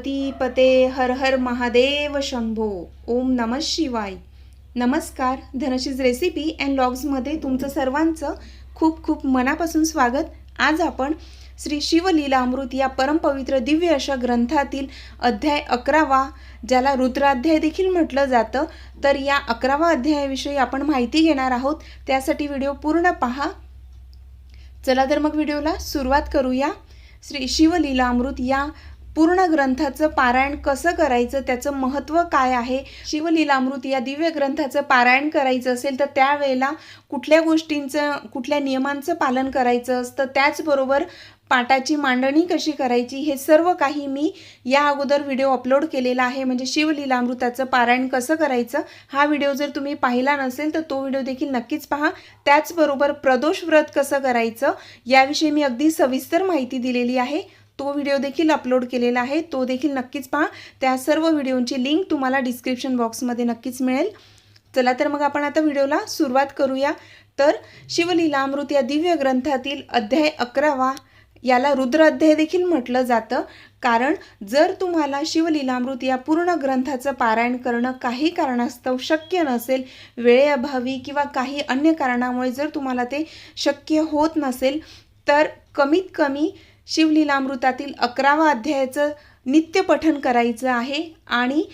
पार्वतीपते हर हर महादेव शंभो. ओम नम शिवाय. नमस्कार धनशीज रेसिपी अँड लॉग्समध्ये तुमचं सर्वांचं खूप खूप मनापासून स्वागत. आज आपण श्री शिवलीला अमृत या परमपवित्र दिव्य अशा ग्रंथातील अध्याय अकरावा ज्याला रुद्राध्याय देखील म्हटलं जातं तर या अकरावा अध्यायाविषयी आपण माहिती घेणार आहोत. त्यासाठी व्हिडिओ पूर्ण पहा. चला तर मग व्हिडिओला सुरुवात करूया. श्री शिवलीला अमृत या पूर्ण ग्रंथाचं पारायण कसं करायचं त्याचं महत्त्व काय आहे? शिवलीलामृत या दिव्य ग्रंथाचं पारायण करायचं असेल तर त्यावेळेला कुठल्या गोष्टींचं कुठल्या नियमांचं पालन करायचं असतं? त्याचबरोबर पाटाची मांडणी कशी करायची? हे सर्व काही मी या अगोदर व्हिडिओ अपलोड केलेला आहे. म्हणजे शिवलीलामृताचं पारायण कसं करायचं? हा व्हिडिओ जर तुम्ही पाहिला नसेल तर तो व्हिडिओ देखील नक्कीच पहा. त्याचबरोबर प्रदोष व्रत कसं करायचं? याविषयी मी अगदी सविस्तर माहिती दिलेली आहे. तो व्हिडिओ देखील अपलोड केलेला आहे. तो देखील नक्कीच पहा. त्या सर्व व्हिडिओंची लिंक तुम्हाला डिस्क्रिप्शन बॉक्समध्ये नक्कीच मिळेल. चला तर मग आपण आता व्हिडिओला सुरुवात करूया. तर शिवलीलामृत या दिव्य ग्रंथातील अध्याय अकरावा याला रुद्र अध्याय देखील म्हटलं जातं. कारण जर तुम्हाला शिवलीलामृत या पूर्ण ग्रंथाचं पारायण करणं काही कारणास्तव शक्य नसेल वेळेअभावी किंवा काही अन्य कारणामुळे जर तुम्हाला ते शक्य होत नसेल तर कमीत कमी शिवलीलामृतातील अकरावा अध्यायाचं नित्य पठन करायचं आहे आणि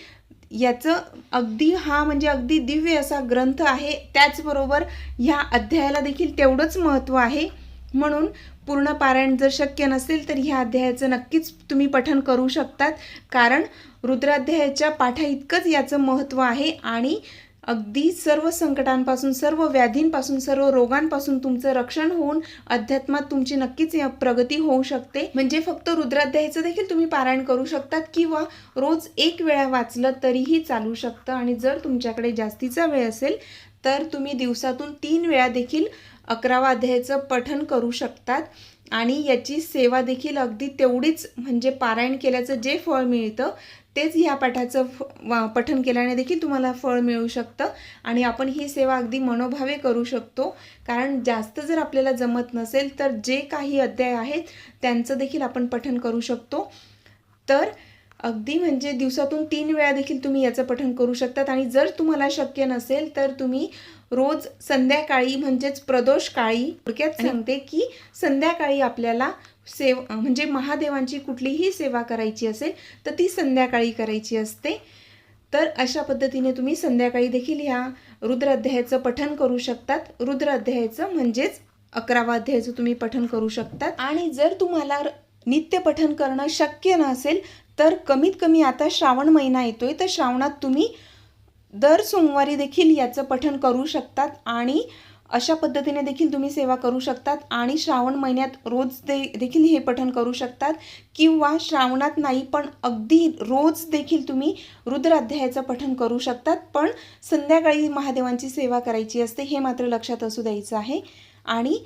याचं अगदी हा म्हणजे अगदी दिव्य असा ग्रंथ आहे. त्याचबरोबर ह्या अध्यायाला देखील तेवढंच महत्त्व आहे. म्हणून पूर्ण पारायण जर शक्य नसेल तर ह्या अध्यायाचं नक्कीच तुम्ही पठन करू शकतात. कारण रुद्राध्यायाच्या पाठा इतकंच याचं महत्त्व आहे आणि अगदी सर्व संकटांपासून सर्व व्याधींपासून सर्व रोगांपासून तुमचं रक्षण होऊन अध्यात्मात तुमची नक्कीच प्रगती होऊ शकते. म्हणजे फक्त रुद्राध्यायाचं देखील तुम्ही पारायण करू शकतात किंवा रोज एक वेळा वाचलं तरीही चालू शकतं. आणि जर तुमच्याकडे जास्तीचा वेळ असेल तर तुम्ही दिवसातून तीन वेळा देखील अकरावा अध्यायाचं पठण करू शकतात. आणि याची सेवा देखील अगदी तेवढीच म्हणजे पारायण केल्याचं जे फळ मिळतं तेच ह्या पाठाचं वा- पठण केल्याने देखील तुम्हाला फळ मिळू शकतं आणि आपण ही सेवा अगदी मनोभावे करू शकतो. कारण जास्त जर आपल्याला जमत नसेल तर जे काही अध्याय आहेत त्यांचं देखील आपण पठण करू शकतो. तर अगदी म्हणजे दिवसातून तीन वेळा देखील तुम्ही याचं पठण करू शकतात आणि जर तुम्हाला शक्य नसेल तर तुम्ही रोज संध्याकाळी म्हणजेच प्रदोष काळी थोडक्यात सांगते की संध्याकाळी आपल्याला सेव म्हणजे महादेवांची कुठलीही सेवा करायची असेल तर ती संध्याकाळी करायची असते. तर अशा पद्धतीने तुम्ही संध्याकाळी देखील ह्या रुद्राध्यायाचं पठन करू शकतात. रुद्राध्यायाचं म्हणजेच अकरावा अध्यायाचं तुम्ही पठन करू शकतात. आणि जर तुम्हाला नित्य पठन करणं शक्य नसेल तर कमीत कमी आता श्रावण महिना येतोय तर श्रावणात तुम्ही दर सोमवारी देखील याचं पठन करू शकतात. आणि अशा पद्धतीने देखील तुम्ही सेवा करू शकतात आणि श्रावण महिन्यात रोज दे देखील हे पठण करू शकतात किंवा श्रावणात नाही पण अगदी रोज देखील तुम्ही रुद्राध्यायाचं पठण करू शकतात. पण संध्याकाळी महादेवांची सेवा करायची असते हे मात्र लक्षात असू द्यायचं आहे. आणि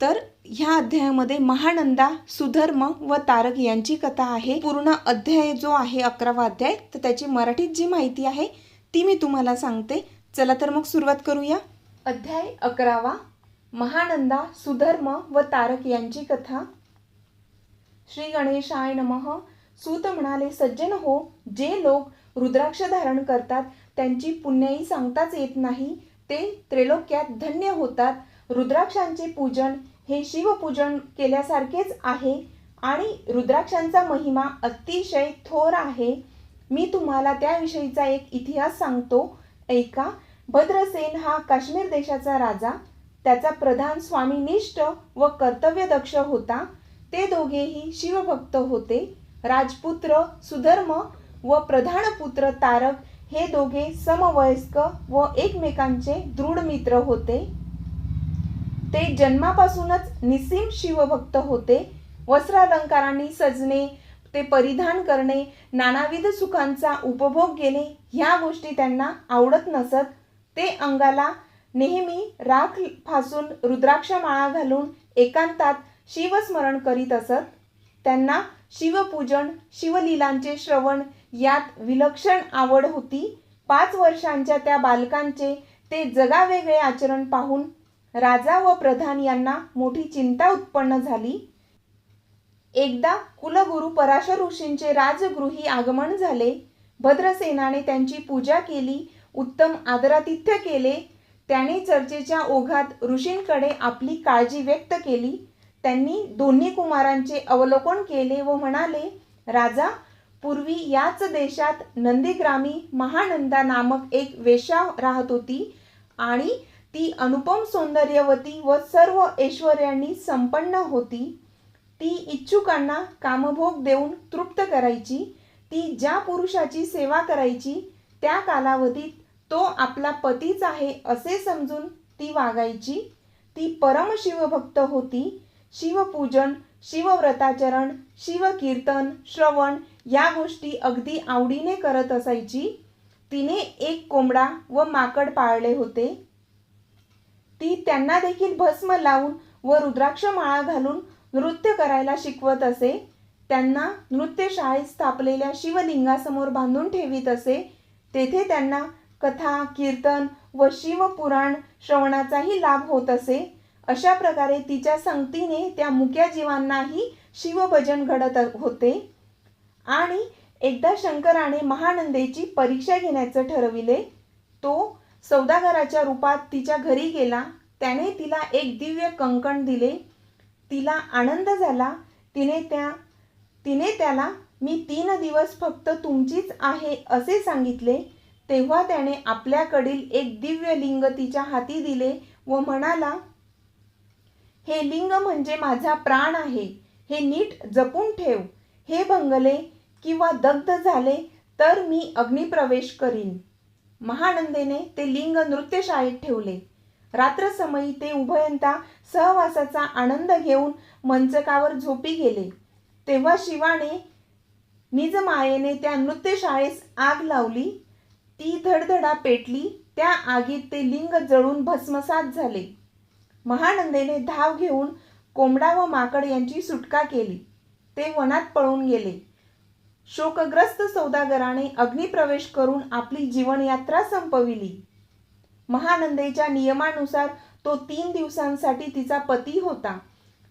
तर ह्या अध्यायामध्ये महानंदा सुधर्म व तारक यांची कथा आहे. पूर्ण अध्याय जो आहे अकरावा अध्याय तर त्याची मराठीत जी माहिती आहे ती मी तुम्हाला सांगते. चला तर मग सुरुवात करूया. अध्याय अकरावा. महानंदा सुधर्म व तारक यांची कथा. श्री गणेशाय नमः. सूत म्हणाले सज्जन हो जे लोक रुद्राक्ष धारण करतात त्यांची पुण्याई सांगताच येत नाही. ते त्रैलोक्यात धन्य होतात. रुद्राक्षांचे पूजन हे शिवपूजन केल्यासारखेच आहे आणि रुद्राक्षांचा महिमा अतिशय थोर आहे. मी तुम्हाला त्याविषयीचा एक इतिहास सांगतो. ऐका. भद्रसेन हा काश्मीर देशाचा राजा. त्याचा प्रधान स्वामीनिष्ठ व कर्तव्यदक्ष होता. ते दोघेही शिवभक्त होते. राजपुत्र सुधर्म व प्रधानपुत्र तारक हे दोघे समवयस्क व एकमेकांचे दृढ मित्र होते. ते जन्मापासूनच निसीम शिवभक्त होते. वस्त्रालंकारांनी सजणे ते परिधान करणे नानाविध सुखांचा उपभोग घेणे ह्या गोष्टी त्यांना आवडत नसत. ते अंगाला नेहमी राख फासून रुद्राक्ष माळा घालून एकांतात शिवस्मरण करीत असत. त्यांना शिवपूजन शिवलीलांचे श्रवण यात विलक्षण आवड होती. पाच वर्षांच्या त्या बालकांचे ते जगावेगळे आचरण पाहून राजा व प्रधान यांना मोठी चिंता उत्पन्न झाली. एकदा कुलगुरू पराशर ऋषींचे राजगृही आगमन झाले. भद्रसेनाने त्यांची पूजा केली. उत्तम आदरातिथ्य केले त्याने चर्चेच्या ओघात ऋषींकडे आपली काळजी व्यक्त केली. त्यांनी दोन्ही कुमारांचे अवलोकन केले व म्हणाले राजा पूर्वी याच देशात नंदीग्रामी महानंदा नामक एक वेशा राहत होती आणि ती अनुपम सौंदर्यवती व सर्व ऐश्वर्यांनी संपन्न होती. ती इच्छुकांना कामभोग देऊन तृप्त करायची. ती ज्या पुरुषाची सेवा करायची त्या कालावधीत तो आपला पतीच आहे असे समजून ती वागायची. ती परम शिवभक्त होती. शिवपूजन शिवव्रताचरण शिवकीर्तन श्रवण या गोष्टी अगदी आवडीने करत असायची. तिने एक कोंबडा व माकड पाळले होते. ती त्यांना देखील भस्म लावून व रुद्राक्ष माळा घालून नृत्य करायला शिकवत असे. त्यांना नृत्यशाळेत स्थापलेल्या शिवलिंगासमोर बांधून ठेवीत असे. तेथे त्यांना कथा कीर्तन व शिवपुराण श्रवणाचाही लाभ होत असे. अशा प्रकारे तिच्या संगतीने त्या मुक्या जीवांनाही शिवभजन घडत होते. आणि एकदा शंकराने महानंदेची परीक्षा घेण्याचं ठरविले. तो सौदागराच्या रूपात तिच्या घरी गेला. त्याने तिला एक दिव्य कंकण दिले. तिला आनंद झाला. तिने त्या तिने त्याला मी तीन दिवस फक्त तुमचीच आहे असे सांगितले. तेव्हा त्याने आपल्याकडील एक दिव्य लिंग तिच्या हाती दिले व म्हणाला हे लिंग म्हणजे माझा प्राण आहे. हे नीट जपून ठेव. हे भंगले किंवा दग्ध झाले तर मी अग्निप्रवेश करीन. महानंदेने ते लिंग नृत्यशाळेत ठेवले. रात्रसमयी ते उभयंता सहवासाचा आनंद घेऊन मंचकावर झोपी गेले. तेव्हा शिवाने निज मायेने त्या नृत्यशाळेस आग लावली. ती धडधडा पेटली त्या आगीत ते लिंग जळून भस्मसात झाले. महानंदेने धाव घेऊन कोंबडा व माकड यांची सुटका केली. ते वनात पळून गेले. शोकग्रस्त सौदागराने अग्निप्रवेश करून आपली जीवनयात्रा संपविली. महानंदेच्या नियमानुसार तो तीन दिवसांसाठी तिचा पती होता.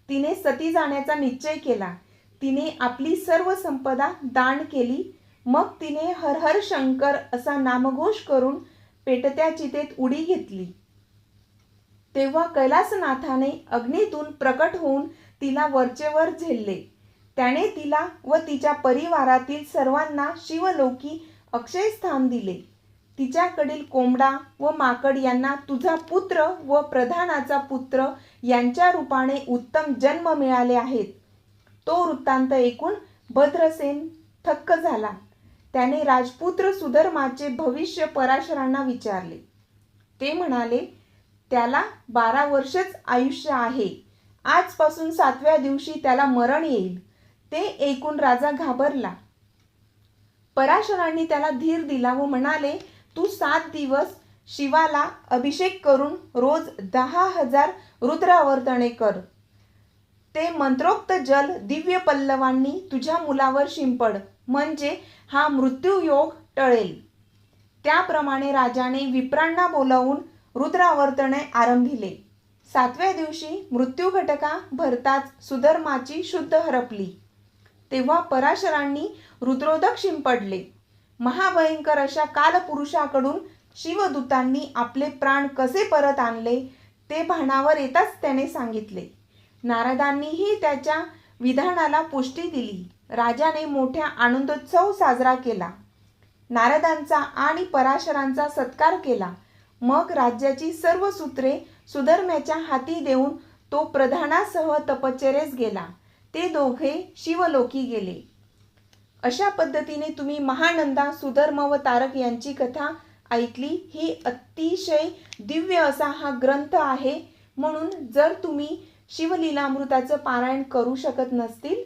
तिने सती जाण्याचा निश्चय केला. तिने आपली सर्व संपदा दान केली. मग तिने हर हर शंकर असा नामघोष करून पेटत्या चितेत उडी घेतली. तेव्हा कैलासनाथाने अग्नीतून प्रकट होऊन तिला वरचेवर झेलले. त्याने तिला व तिच्या परिवारातील सर्वांना शिवलोकी अक्षय स्थान दिले. तिच्याकडील कोंबडा व माकड यांना तुझा पुत्र व प्रधानाचा पुत्र यांच्या रूपाने उत्तम जन्म मिळाले आहेत. तो वृत्तांत ऐकून भद्रसेन थक्क झाला. त्याने राजपुत्र सुधर्माचे भविष्य पराशरांना विचारले. ते म्हणाले त्याला बारा वर्षच आयुष्य आहे. आजपासून सातव्या दिवशी त्याला मरण येईल. ते ऐकून राजा घाबरला. पराशरांनी त्याला धीर दिला व म्हणाले तू सात दिवस शिवाला अभिषेक करून रोज दहा हजार रुद्रावर्तने कर. ते मंत्रोक्त जल दिव्य पल्लवांनी तुझ्या मुलावर शिंपड. म्हणजे हा मृत्यूयोग टळेल. त्याप्रमाणे राजाने विप्रांना बोलावून रुद्रावर्तने आरंभिले. सातव्या दिवशी मृत्यू घटका भरताच सुधर्माची शुद्ध हरपली. तेव्हा पराशरांनी रुद्रोदक शिंपडले. महाभयंकर अशा कालपुरुषाकडून शिवदूतांनी आपले प्राण कसे परत आणले ते भानावर येताच त्याने सांगितले. नारदांनीही त्याच्या विधानाला पुष्टी दिली. राजाने मोठ्या आनंदोत्सव साजरा केला. नारदांचा आणि पराशरांचा सत्कार केला. मग राज्याची सर्व सूत्रे सुधर्म्याच्या हाती देऊन तो प्रधानासह तपश्चरेस गेला. ते दोघे शिवलोकी गेले. अशा पद्धतीने तुम्ही महानंदा सुधर्म व तारक यांची कथा ऐकली ही अतिशय दिव्य असा हा ग्रंथ आहे. म्हणून जर तुम्ही शिवलीलामृताचं पारायण करू शकत नसतील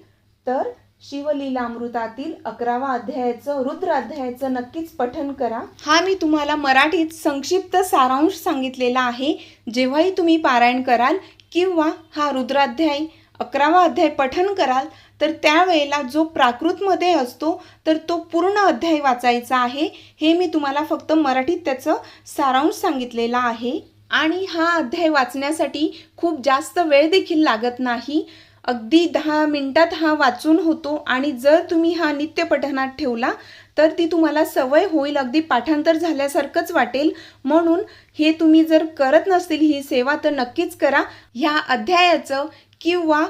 तर शिवलीलामृतातील अकरावा अध्यायाचं रुद्र अध्यायाचं नक्कीच पठन करा. हा मी तुम्हाला मराठीत संक्षिप्त सारांश सांगितलेला आहे. जेव्हाही तुम्ही पारायण कराल किंवा हा रुद्राध्याय अकरावा अध्याय पठन कराल तर त्यावेळेला जो प्राकृतमध्ये असतो तर तो पूर्ण अध्याय वाचायचा आहे. हे मी तुम्हाला फक्त मराठीत त्याचं सारांश सांगितलेला आहे. आणि हा अध्याय वाचण्यासाठी खूप जास्त वेळ देखील लागत नाही. अगदी दहा मिनटात हा वाचून होतो आणि जर तुम्ही हा नित्य पठणात ठेवला तर ती तुम्हाला सवय होईल अगदी पाठांतर झाल्यासारखंच वाटेल. म्हणून हे तुम्ही जर करत नसतील ही सेवा तर नक्कीच करा. ह्या अध्यायाचं किंवा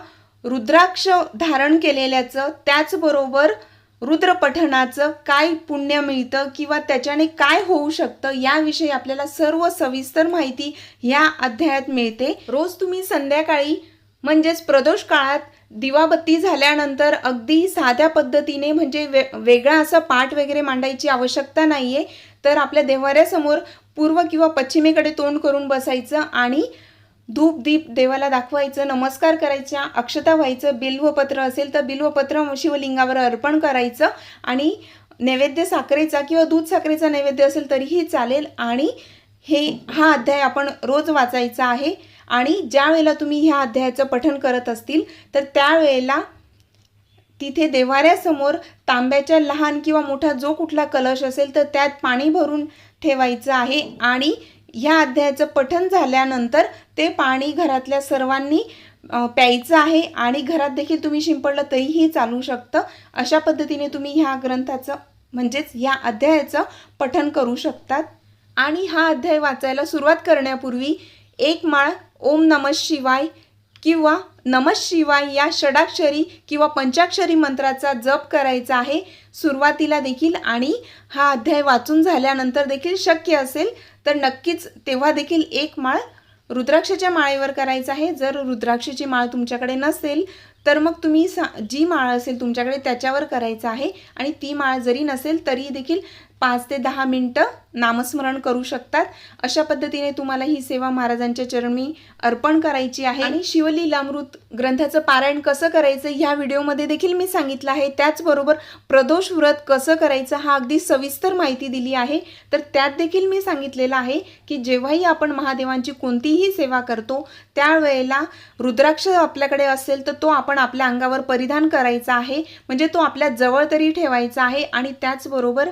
रुद्राक्ष धारण केलेल्याचं त्याचबरोबर रुद्रपठणाचं काय पुण्य मिळतं किंवा त्याच्याने काय होऊ शकतं याविषयी आपल्याला सर्व सविस्तर माहिती या अध्यायात मिळते. रोज तुम्ही संध्याकाळी म्हणजेच प्रदोष काळात दिवाबत्ती झाल्यानंतर अगदी साध्या पद्धतीने म्हणजे वे वेगळा असा पाठ वगैरे मांडायची आवश्यकता नाही आहे तर आपल्या देवाऱ्यासमोर पूर्व किंवा पश्चिमेकडे तोंड करून बसायचं आणि धूप दीप देवाला दाखवायचं नमस्कार करायच्या अक्षता व्हायचं बिल्वपत्र असेल तर बिल्वपत्र शिवलिंगावर अर्पण करायचं आणि नैवेद्य साखरेचा किंवा दूध साखरेचा नैवेद्य असेल तरीही चालेल. आणि हे हा अध्याय आपण रोज वाचायचा आहे. आणि ज्या वेळेला तुम्ही ह्या अध्यायाचं पठण करत असतील तर त्यावेळेला तिथे देवाऱ्यासमोर तांब्याच्या लहान किंवा मोठा जो कुठला कलश असेल तर त्यात पाणी भरून ठेवायचं आहे. आणि ह्या अध्यायाचं पठण झाल्यानंतर ते पाणी घरातल्या सर्वांनी प्यायचं आहे आणि घरात देखील तुम्ही शिंपडलं तरीही चालू शकतं. अशा पद्धतीने तुम्ही ह्या ग्रंथाचं म्हणजेच ह्या अध्यायाचं पठण करू शकतात. आणि हा अध्याय वाचायला सुरुवात करण्यापूर्वी एक माळ ओम नमः शिवाय किंवा नमः शिवाय या षडाक्षरी किंवा पंचाक्षरी मंत्राचा जप करायचा आहे. सुरुवातीला देखील आणि हा अध्याय वाचून झाल्यानंतर देखील शक्य असेल तर नक्कीच तेव्हा देखील एक माळ रुद्राक्षाच्या माळेवर करायचा आहे. जर रुद्राक्षाची माळ तुमच्याकडे नसेल तर मग तुम्ही सा जी माळ असेल तुमच्याकडे त्याच्यावर करायचं आहे आणि ती माळ जरी नसेल तरी देखील पाच ते दहा मिनटं नामस्मरण करू शकतात. अशा पद्धतीने तुम्हाला ही सेवा महाराजांच्या चरणी अर्पण करायची आहे. आणि शिवलीलामृत ग्रंथाचं पारायण कसं करायचं ह्या व्हिडिओमध्ये देखील मी सांगितलं आहे. त्याचबरोबर प्रदोष व्रत कसं करायचं हा अगदी सविस्तर माहिती दिली आहे. तर त्यात देखील मी सांगितलेलं आहे की जेव्हाही आपण महादेवांची कोणतीही सेवा करतो त्यावेळेला रुद्राक्ष आपल्याकडे असेल तर तो आपण आपल्या अंगावर परिधान करायचा आहे. म्हणजे तो आपल्या जवळ तरी ठेवायचा आहे. आणि त्याचबरोबर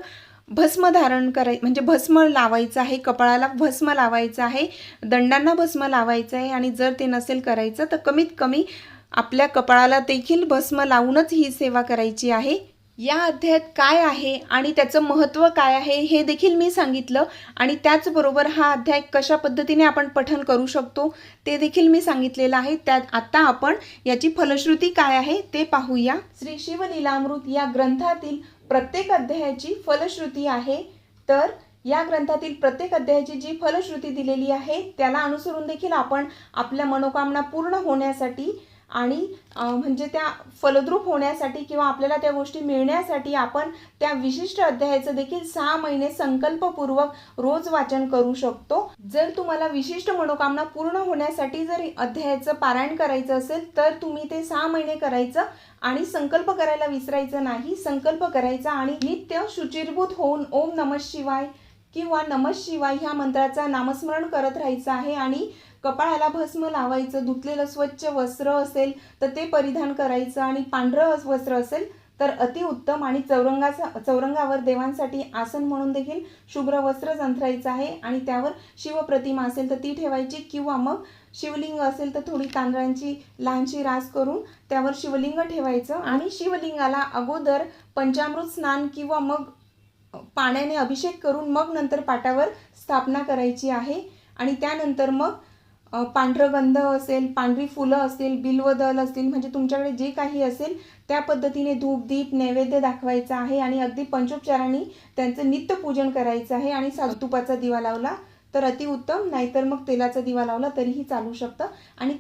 भस्म धारण कराय म्हणजे भस्म लावायचं आहे कपाळाला भस्म लावायचं आहे दंडांना भस्म लावायचं आहे आणि जर ते नसेल करायचं तर कमीत कमी आपल्या कपाळाला देखील भस्म लावूनच ही सेवा करायची आहे. या अध्यायात काय आहे आणि त्याचं महत्त्व काय आहे हे देखील मी सांगितलं आणि त्याचबरोबर हा अध्याय कशा पद्धतीने आपण पठन करू शकतो ते देखील मी सांगितलेलं आहे. त्यात आता आपण याची फलश्रुती काय आहे ते पाहूया. श्री शिवलीलामृत या ग्रंथातील प्रत्येक अध्यायाची फलश्रुती आहे. तर या ग्रंथातील प्रत्येक अध्यायाची जी फलश्रुती दिलेली आहे त्याला अनुसरून देखील आपण आपल्या मनोकामना पूर्ण होण्यासाठी आणि म्हणजे त्या फलद्रूप होण्यासाठी किंवा आपल्याला त्या गोष्टी मिळण्यासाठी आपण त्या विशिष्ट अध्यायाचं देखील सहा महिने संकल्पपूर्वक रोज वाचन करू शकतो. जर तुम्हाला विशिष्ट मनोकामना पूर्ण होण्यासाठी जर अध्यायाचं पारायण करायचं असेल तर तुम्ही ते सहा महिने करायचं आणि संकल्प करायला विसरायचं नाही. संकल्प करायचा आणि नित्य शुचिरभूत होऊन ओम नमः शिवाय किंवा नमः शिवाय ह्या मंत्राचा नामस्मरण करत राहायचं आहे आणि कपाळाला भस्म लावायचं धुतलेलं स्वच्छ वस्त्र असेल तर ते परिधान करायचं आणि पांढरं वस्त्र असेल तर अतिउत्तम आणि चौरंगाचा चौरंगावर देवांसाठी आसन म्हणून देखील शुभ्र वस्त्र अंथरायचं आहे आणि त्यावर शिवप्रतिमा असेल तर ती ठेवायची किंवा मग शिवलिंग असेल तर थोडी तांदळांची लहानशी रास करून त्यावर शिवलिंग ठेवायचं आणि शिवलिंगाला अगोदर पंचामृत स्नान किंवा मग पाण्याने अभिषेक करून मग नंतर पाटावर स्थापना करायची आहे आणि त्यानंतर मग पांढरं गंध असेल पांढरी फुलं असतील बिलवदल असतील म्हणजे तुमच्याकडे जे काही असेल त्या पद्धतीने धूप दीप नैवेद्य दाखवायचा आहे आणि अगदी पंचोपचारांनी त्यांचं नित्यपूजन करायचं आहे आणि सातुपाचा तुपाचा दिवा लावला तर अतिउत्तम नाहीतर मग तेलाचा दिवा लावला तरीही चालू शकतं. आणि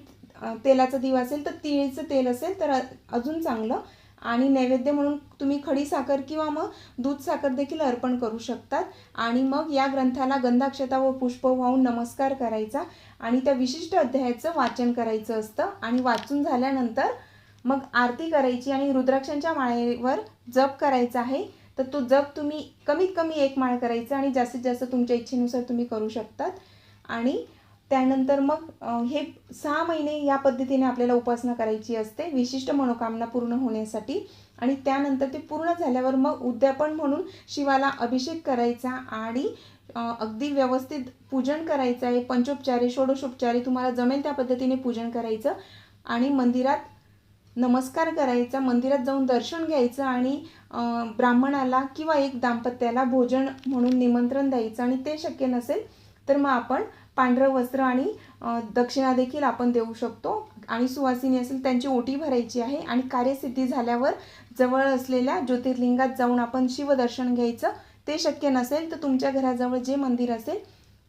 तेलाचा दिवा असेल तर तिळीचं तेल असेल तर अजून चांगलं. आणि नैवेद्य म्हणून तुम्ही खडी साखर किंवा मग दूध साखर देखील अर्पण करू शकतात. आणि मग या ग्रंथाला गंधाक्षता व पुष्प वाहून नमस्कार करायचा. आणि त्या विशिष्ट अध्यायाचं वाचन करायचं असतं आणि वाचून झाल्यानंतर मग आरती करायची आणि रुद्राक्षांच्या माळेवर जप करायचा आहे तर तो जप तुम्ही कमीत कमी एक माळ करायचा आणि जास्तीत जास्त तुमच्या इच्छेनुसार तुम्ही करू शकतात. आणि त्यानंतर मग हे सहा महिने या पद्धतीने आपल्याला उपासना करायची असते विशिष्ट मनोकामना पूर्ण होण्यासाठी. आणि त्यानंतर ते पूर्ण झाल्यावर मग उद्यापन म्हणून शिवाला अभिषेक करायचा आणि अगदी व्यवस्थित पूजन करायचं आहे. पंचोपचारी षोडशोपचारी तुम्हाला जमेल त्या पद्धतीने पूजन करायचं. आणि मंदिरात नमस्कार करायचा मंदिरात जाऊन दर्शन घ्यायचं आणि ब्राह्मणाला किंवा एक दाम्पत्याला भोजन म्हणून निमंत्रण द्यायचं आणि ते शक्य नसेल तर मग आपण पांढरं वस्त्र आणि दक्षिणा देखील आपण देऊ शकतो. आणि सुवासिनी असेल त्यांची ओटी भरायची आहे आणि कार्यसिद्धी झाल्यावर जवळ असलेल्या ज्योतिर्लिंगात जाऊन आपण शिवदर्शन घ्यायचं. ते शक्य नसेल तर तुमच्या घराजवळ जे मंदिर असेल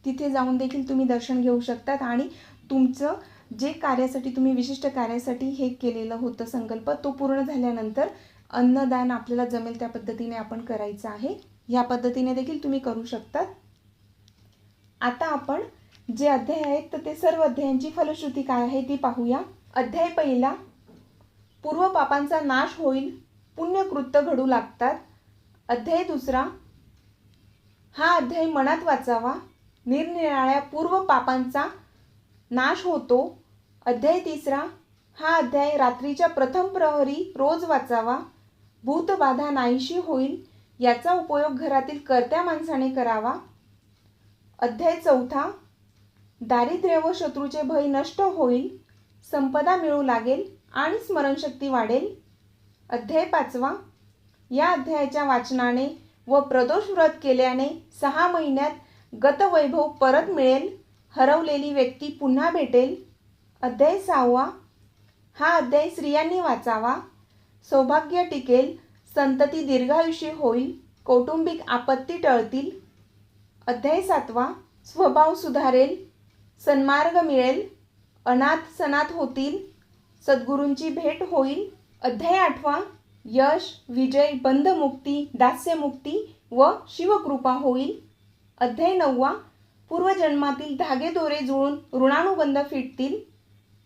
तिथे जाऊन देखील तुम्ही दर्शन घेऊ शकतात आणि तुमचं जे कार्यासाठी तुम्ही विशिष्ट कार्यासाठी हे केलेलं होतं संकल्प तो पूर्ण झाल्यानंतर अन्नदान आपल्याला जमेल त्या पद्धतीने आपण करायचं आहे. या पद्धतीने देखील तुम्ही करू शकतात. आता आपण जे अध्याय आहेत तर ते सर्व अध्यायांची फलश्रुती काय आहे ती पाहूया. अध्याय पहिला पूर्व पापांचा नाश होईल पुण्यकृत्य घडू लागतात. अध्याय दुसरा हा अध्याय मनात वाचावा. निरनिराळ्या पूर्व पापांचा नाश होतो. अध्याय तिसरा हा अध्याय रात्रीच्या प्रथम प्रहरी रोज वाचावा. भूतबाधा नाहीशी होईल याचा उपयोग घरातील कर्त्या माणसाने करावा. अध्याय चौथा दारिद्र्य व शत्रूचे भय नष्ट होईल संपदा मिळू लागेल आणि स्मरणशक्ती वाढेल. अध्याय पाचवा या अध्यायाच्या वाचनाने व प्रदोष व्रत केल्याने सहा महिन्यात गतवैभव परत मिळेल हरवलेली व्यक्ती पुन्हा भेटेल. अध्याय सहावा. हा अध्याय स्त्रियांनी वाचावा. सौभाग्य टिकेल संतती दीर्घायुषी होईल कौटुंबिक आपत्ती टळतील. अध्याय सातवा. स्वभाव सुधारेल सन्मार्ग मिळेल अनाथ सनाथ होतील सद्गुरूंची भेट होईल. अध्याय आठवा. यश विजय बंधमुक्ती दास्यमुक्ती व शिवकृपा होईल. अध्याय नववा. पूर्वजन्मातील धागेदोरे जुळून ऋणानुबंध फिटतील.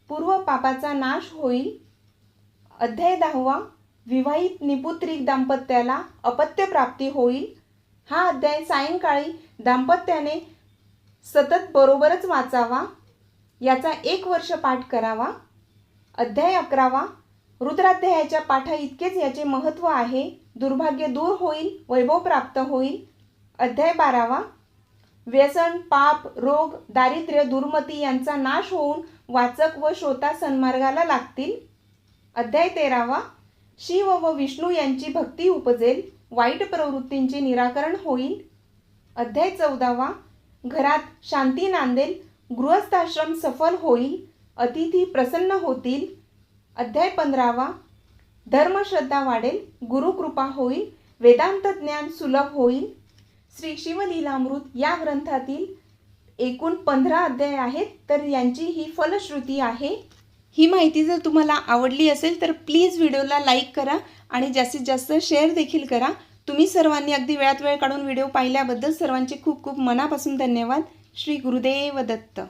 पूर्व पापाचा नाश होईल. अध्याय दहावा. विवाहित निपुत्रिक दाम्पत्याला अपत्य प्राप्ती होईल. हा अध्याय सायंकाळी दाम्पत्याने सतत बरोबरच वाचावा. याचा एक वर्ष पाठ करावा. अध्याय अकरावा. रुद्राध्यायाच्या पाठा इतकेच याचे महत्त्व आहे. दुर्भाग्य दूर होईल वैभव प्राप्त होईल. अध्याय बारावा. व्यसन पाप रोग दारिद्र्य दुर्मती यांचा नाश होऊन वाचक व श्रोता सन्मार्गाला लागतील. अध्याय तेरावा. शिव व विष्णू यांची भक्ती उपजेल वाईट प्रवृत्तींचे निराकरण होईल. अध्याय चौदावा. घरात शांती नांदेल गृहस्थाश्रम सफल होईल अतिथी प्रसन्न होतील अध्याय पंधरावा. धर्मश्रद्धा वाढेल गुरुकृपा होईल वेदांत ज्ञान सुलभ होईल. श्री शिवलीलामृत या ग्रंथातील एकूण पंधरा अध्याय आहेत तर यांची ही फलश्रुती आहे. ही माहिती जर तुम्हाला आवडली असेल तर प्लीज व्हिडिओला लाईक करा आणि जास्तीत जास्त शेअर देखील करा. तुम्ही सर्वांनी अगदी वेळात वेळ काढून व्हिडिओ पाहिल्याबद्दल सर्वांचे खूप खूप मनापासून धन्यवाद. श्री गुरुदेव दत्त.